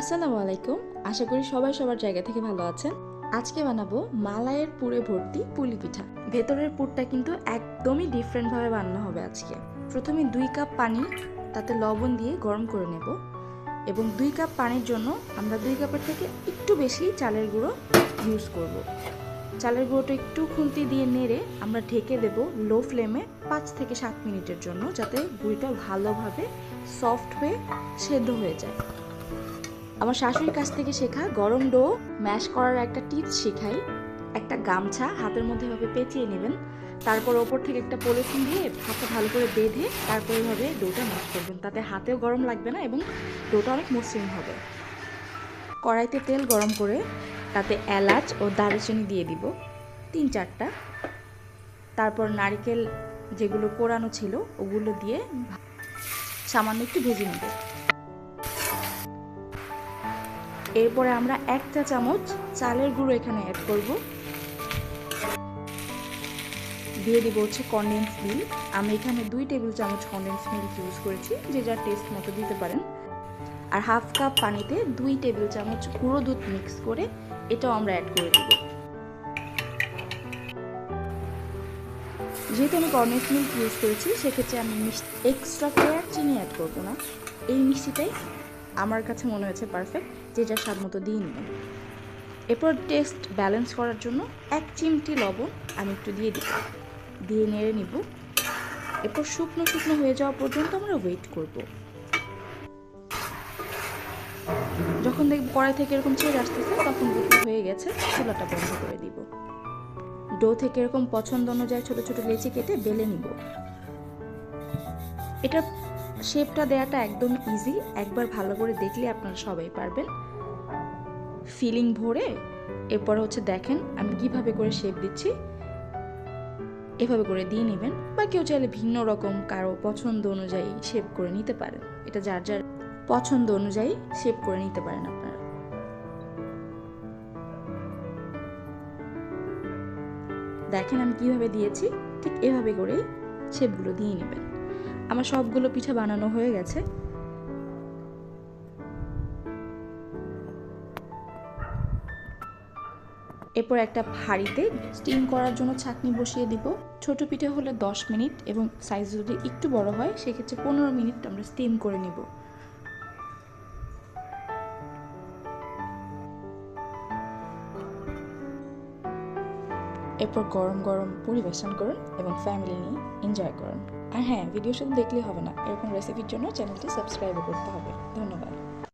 আসসালামু আলাইকুম। আশা করি সবাই সবার জায়গা থেকে ভালো আছেন। আজকে বানাবো মালাইয়ের পুরে ভর্তি পুলি পিঠা। ভেতরের পুরটা কিন্তু একদমই ডিফারেন্টভাবে বানানো হবে আজকে। প্রথমে দুই কাপ পানি, তাতে লবণ দিয়ে গরম করে নেব এবং দুই কাপ পানির জন্য আমরা দুই কাপের থেকে একটু বেশি চালের গুঁড়ো ইউজ করব। চালের গুঁড়োটা একটু খুন্তি দিয়ে নেড়ে আমরা ঢেকে দেব লো ফ্লেমে পাঁচ থেকে সাত মিনিটের জন্য, যাতে গুঁড়িটা ভালোভাবে সফট হয়ে সেদ্ধ হয়ে যায়। আমার শাশুড়ির কাছ থেকে শেখা গরম ডো ম্যাশ করার একটা টিপস শেখাই। একটা গামছা হাতের মধ্যে এভাবে পেঁচিয়ে নেবেন, তারপর ওপর থেকে একটা পলিথিন দিয়ে হাতটা ভালো করে বেঁধে তারপর এভাবে ডোটা ম্যাশ করবেন। তাতে হাতেও গরম লাগবে না এবং ডোটা অনেক মসৃণ হবে। কড়াইতে তেল গরম করে তাতে এলাচ ও দারুচিনি দিয়ে দিব, তিন চারটা। তারপর নারকেল যেগুলো কোরানো ছিল ওগুলো দিয়ে সামান্য একটু ভেজে নেব। এরপরে আমরা এক চা চামচ চালের গুঁড়ো এখানে অ্যাড করব। দিয়ে দিব হচ্ছে কনডেন্স মিল্ক আমি এখানে দুই টেবিল চামচ কনডেন্স মিল্ক ইউজ করেছি, যে যার টেস্ট মতো দিতে পারেন। আর হাফ কাপ পানিতে দুই টেবিল চামচ গুঁড়ো দুধ মিক্স করে এটাও আমরা অ্যাড করে দিব। যেহেতু আমি কর্নেস মিল্ক ইউজ করেছি, সেক্ষেত্রে আমি এক্সট্রা করে চিনি অ্যাড করব না। এই মিষ্টিটাই আমার কাছে মনে হয়েছে পারফেক্ট যে যার স্বাদ মতো দিয়ে নেবেন এরপর টেস্ট ব্যালেন্স করার জন্য এক চিমটি লবণ আমি একটু দিয়ে দিব দিয়ে নেড়ে নিব। এরপর শুকনো শুকনো হয়ে যাওয়া পর্যন্ত আমরা ওয়েট করব। যখন দেখব কড়াই থেকে এরকম ছেড়ে আসতেছে, তখন বুঝতে হয়ে গেছে, চুলাটা বন্ধ করে দিব। ডো থেকে এরকম পছন্দ অনুযায়ী ছোট ছোট লেচি কেটে বেলে নিব। এটা শেপটা দেওয়াটা একদম ইজি একবার ভালো করে দেখলে আপনারা সবাই পারবেন। ফিলিং ভরে এরপর হচ্ছে দেখেন আমি কীভাবে করে শেপ দিচ্ছি। এভাবে করে দিয়ে নেবেন বা কেউ চাইলে ভিন্ন রকম কারও পছন্দ অনুযায়ী শেপ করে নিতে পারেন। এটা যার যার পছন্দ অনুযায়ী শেপ করে নিতে পারেন আপনারা। দেখেন আমি কীভাবে দিয়েছি, ঠিক এভাবে করেই শেপগুলো দিয়ে নেবেন। আমার সবগুলো পিঠা বানানো হয়ে গেছে। এরপর একটা হাঁড়িতে স্টিম করার জন্য ছাঁকনি বসিয়ে দিব। ছোট পিঠে হলে 10 মিনিট এবং সাইজ যদি একটু বড় হয়, সেক্ষেত্রে পনেরো মিনিট আমরা স্টিম করে নিব। এরপর গরম গরম পরিবেশন করুন এবং ফ্যামিলি নিয়ে এনজয় করুন। আর হ্যাঁ ভিডিও শুধু দেখলেই হবে না, এরকম রেসিপির জন্য চ্যানেলটি সাবস্ক্রাইব করতে হবে। ধন্যবাদ।